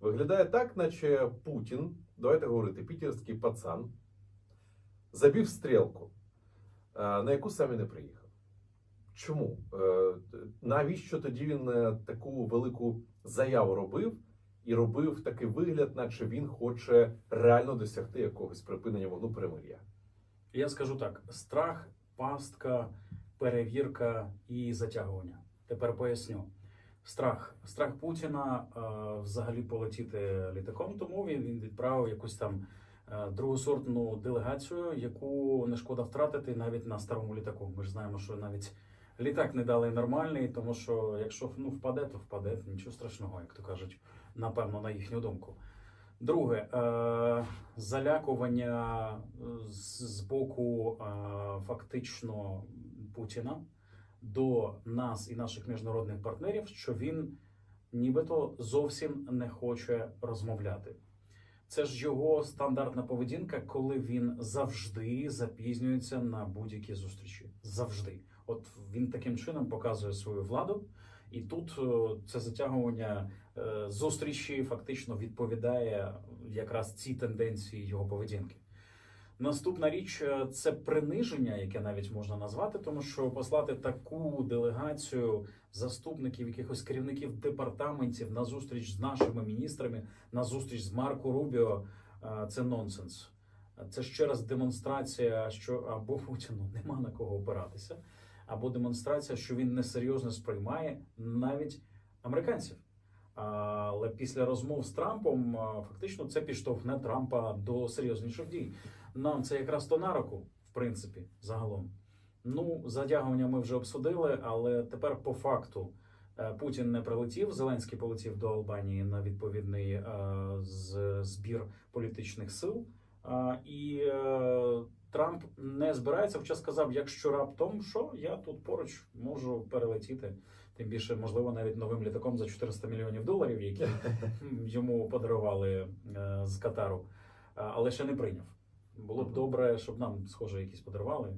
Виглядає так, наче Путін, давайте говорити, пітерський пацан, забив стрілку, е, на яку сам не приїхав. Чому? Е, Навіщо тоді він е, таку велику заяву робив і робив такий вигляд, наче він хоче реально досягти якогось припинення вогну перемир'я? Я скажу так: страх, пастка, перевірка і затягування. Тепер поясню. Страх. Страх Путіна е, взагалі полетіти літаком, тому він, відправив якусь там е, другосортну делегацію, яку не шкода втратити навіть на старому літаку. Ми ж знаємо, що навіть літак не дали нормальний, тому що якщо ну, впаде, то впаде, нічого страшного, як то кажуть, напевно, на їхню думку. Друге, е, залякування з, боку фактично Путіна до нас і наших міжнародних партнерів, що він нібито зовсім не хоче розмовляти. Це ж його стандартна поведінка, коли він завжди запізнюється на будь-які зустрічі. Завжди, от він таким чином показує свою владу, і тут е, це затягування е, зустрічі фактично відповідає якраз цій тенденції його поведінки. Наступна річ е, це приниження, яке навіть можна назвати, тому що послати таку делегацію заступників, якихось керівників департаментів на зустріч з нашими міністрами, на зустріч з Марко Рубіо е, це нонсенс. Це ще раз демонстрація, що або Путіну нема на кого опиратися, або демонстрація, що він несерйозно сприймає навіть американців. Але після розмов з Трампом фактично це підштовхне Трампа до серйозніших дій. Нам це якраз то на руку, в принципі, загалом. Ну, затягування ми вже обсудили, але тепер по факту е, Путін не прилетів. Зеленський полетів до Албанії на відповідний е, збір політичних сил. І е, Трамп не збирається, хоча сказав, якщо раптом що я тут поруч можу перелетіти. Тим більше, можливо, навіть новим літаком за 400 мільйонів доларів, які йому подарували е, з Катару, але ще не прийняв. Було б добре, щоб нам, схоже, якісь подарували.